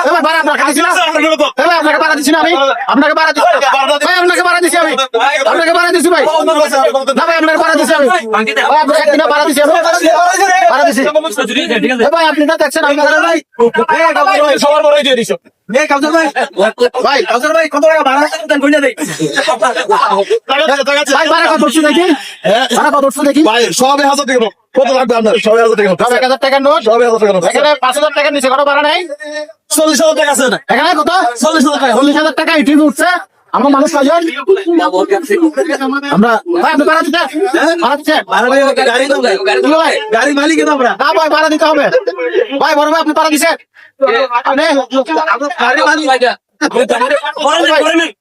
এবার ভাড়া আপনার খাইছি না এবার আপনাকে ভাড়া দিচ্ছি না আমি আপনাকে ভাড়া দিচ্ছি ভাই আপনাকে ভাড়া দিচ্ছি আমি আপনাকে ভাড়া দিচ্ছি ভাই না ভাই আপনাকে ভাড়া দিচ্ছি আমি ভাই আপনাকে একদিনে ভাড়া দিচ্ছি ভাড়া দিচ্ছি ভাই আপনি না দেখছেন আমি সবার বড় দিয়ে দিছো ভাই ভাই কত টাকা ভাড়া দেন কইনা দেই ভাই ভাড়া কত দেখি ভাড়া কত দেখি ভাই সবে হাজার টাকা কত লাগবে আপনার সবে হাজার টাকা সব এক হাজার টাকার নোট। হাজার টাকা এখানে পাঁচ হাজার টাকার নিচে কোনো ভাড়া নাই। চল্লিশ হাজার টাকা আছে। এখানে কত? চল্লিশ হাজার টাকা। চল্লিশ হাজার টাকা ইউটিউবে উঠছে। আমার মানুষ কয়জন? আমরা ভাই আপনি ভাড়া দিচ্ছেন ভাড়া দিচ্ছেন ভাড়া ভাই গাড়ি দাও দুলো ভাই গাড়ি মালিক তো আমরা। না ভাই ভাড়া দিতে হবে। ভাই বড় ভাই আপনি ভাড়া দিচ্ছেন আপনি গাড়ি মালিক।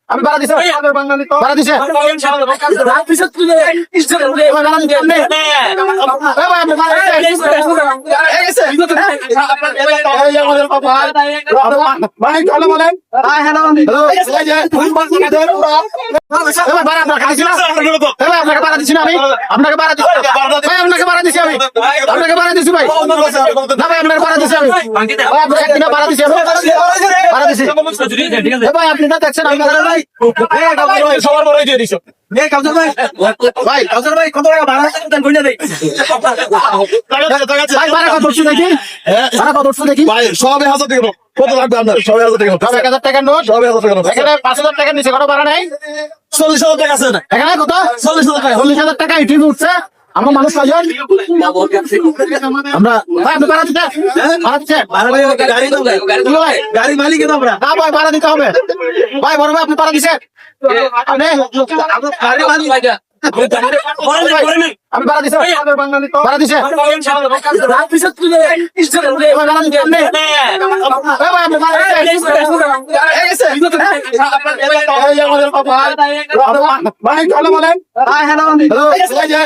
আমি ভাড়া দিচ্ছি ভাড়া দিচ্ছেন ভাড়া ভাই ভাই আপনাকে ভাড়া দিচ্ছি না আমি। আপনাকে ভাড়া দিচ্ছি ভাই আপনাকে ভাড়া দিচ্ছি আমি। আপনাকে ভাড়া দিচ্ছি ভাই। না ভাই আপনাকে ভাড়া দিচ্ছি আমি। ভাই আপনাকে একদিনে ভাড়া দিচ্ছি আমি। ভাড়া দিচ্ছি এ ভাই আপনি না দেখছেন আমি ভাড়া নাই সবার বড় দিয়ে দিছো ভাই ভাই কত টাকা ভাড়া দেন কইনা দেই ভাই? ভাড়া কত উঠছে দেখি? ভাড়া কত উঠছে দেখি? ভাই সবে হাজার টাকা। কত লাগবে আপনার? সবে হাজার টাকা। সব এক হাজার টাকার নোট। সবে হাজার টাকা এখানে পাঁচ হাজার টাকার নিচে কোনো ভাড়া নাই। চল্লিশ হাজার টাকা আছে। এখানে কত? চল্লিশ হাজার টাকা। চল্লিশ হাজার টাকা ইউটিউবে উঠছে। আমার মানুষ কয়জন আমরা ভাই আপনি ভাড়া গাড়ি মালিক আমরা। না ভাই ভাড়া দিতে হবে। ভাই বড় ভাই আপনি ভাড়া দিচ্ছেন আমি ভাড়া দিচ্ছেন ভাই চলে বলেন হ্যালো যে